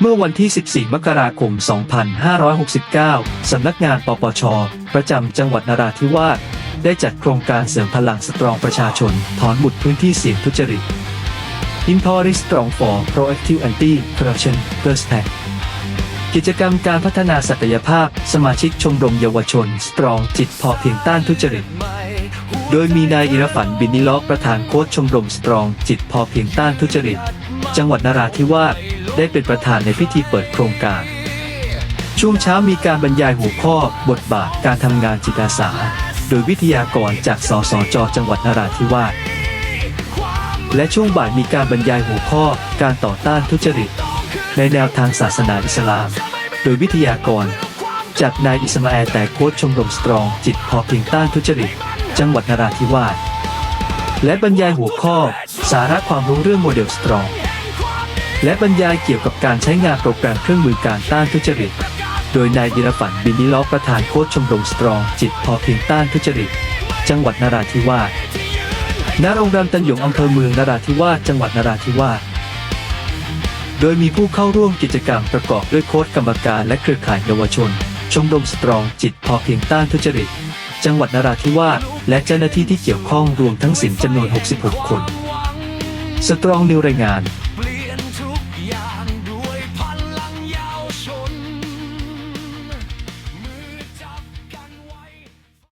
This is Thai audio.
เมื่อวันที่ 14 มกราคม 2569 สำนักงานปปช ประจำจังหวัดนราธิวาส ได้จัดโครงการเสริมพลังสตรองประชาชน ถอนหมุดพื้นที่เสี่ยงทุจริต Empower Strong for Proactive Anti-Corruption First Pack กิจกรรมการพัฒนาศักยภาพ สมาชิกชมรมเยาวชน สตรองจิตพอเพียงต้านทุจริต โดยมีนายอิรฝันบินนิเลาะประธานโค้ชชมรมสตรอง จิตพอเพียงต้านทุจริต จังหวัดนราธิวาสได้เป็นประธานในพิธีเปิดโครงการ ช่วงเช้ามีการบรรยายหัวข้อบทบาทการทำงานจิตอาสา โดยวิทยากรจากสสจจังหวัดนราธิวาสและช่วงบ่ายมีการบรรยายหัวข้อการต่อต้านทุจริต ในแนวทางศาสนาอิสลาม โดยวิทยากร จากนายอิสมาแอลแต่โค้ชชมรมสตรอง จิตพอเพียงต้านทุจริต จังหวัดนราธิวาสและบรรยายหัวข้อ สาระความรู้เรื่องโมเดลสตรอง และบรรยายเกี่ยวกับการใช้งานโปรแกรมเครื่องมือการต้านทุจริต โดยนายดิรฝันบินิล้อประธานโค้ชชมรมสตรอง จิตพอเพียงต้านทุจริต จังหวัดนราธิวาสณโรงแรมตันหยงอำเภอเมืองนราธิวาสจังหวัดนราธิวาสโดยมีผู้เข้าร่วมกิจกรรมประกอบด้วยโค้ชกรรมการและเครือข่ายเยาวชน ชมรมสตรองจิตพอเพียงต้านทุจริต จังหวัดนราธิวาส และเจ้าหน้าที่ที่เกี่ยวข้องรวมทั้งสิ้นจำนวน 66 คน สตรองนิวรายงาน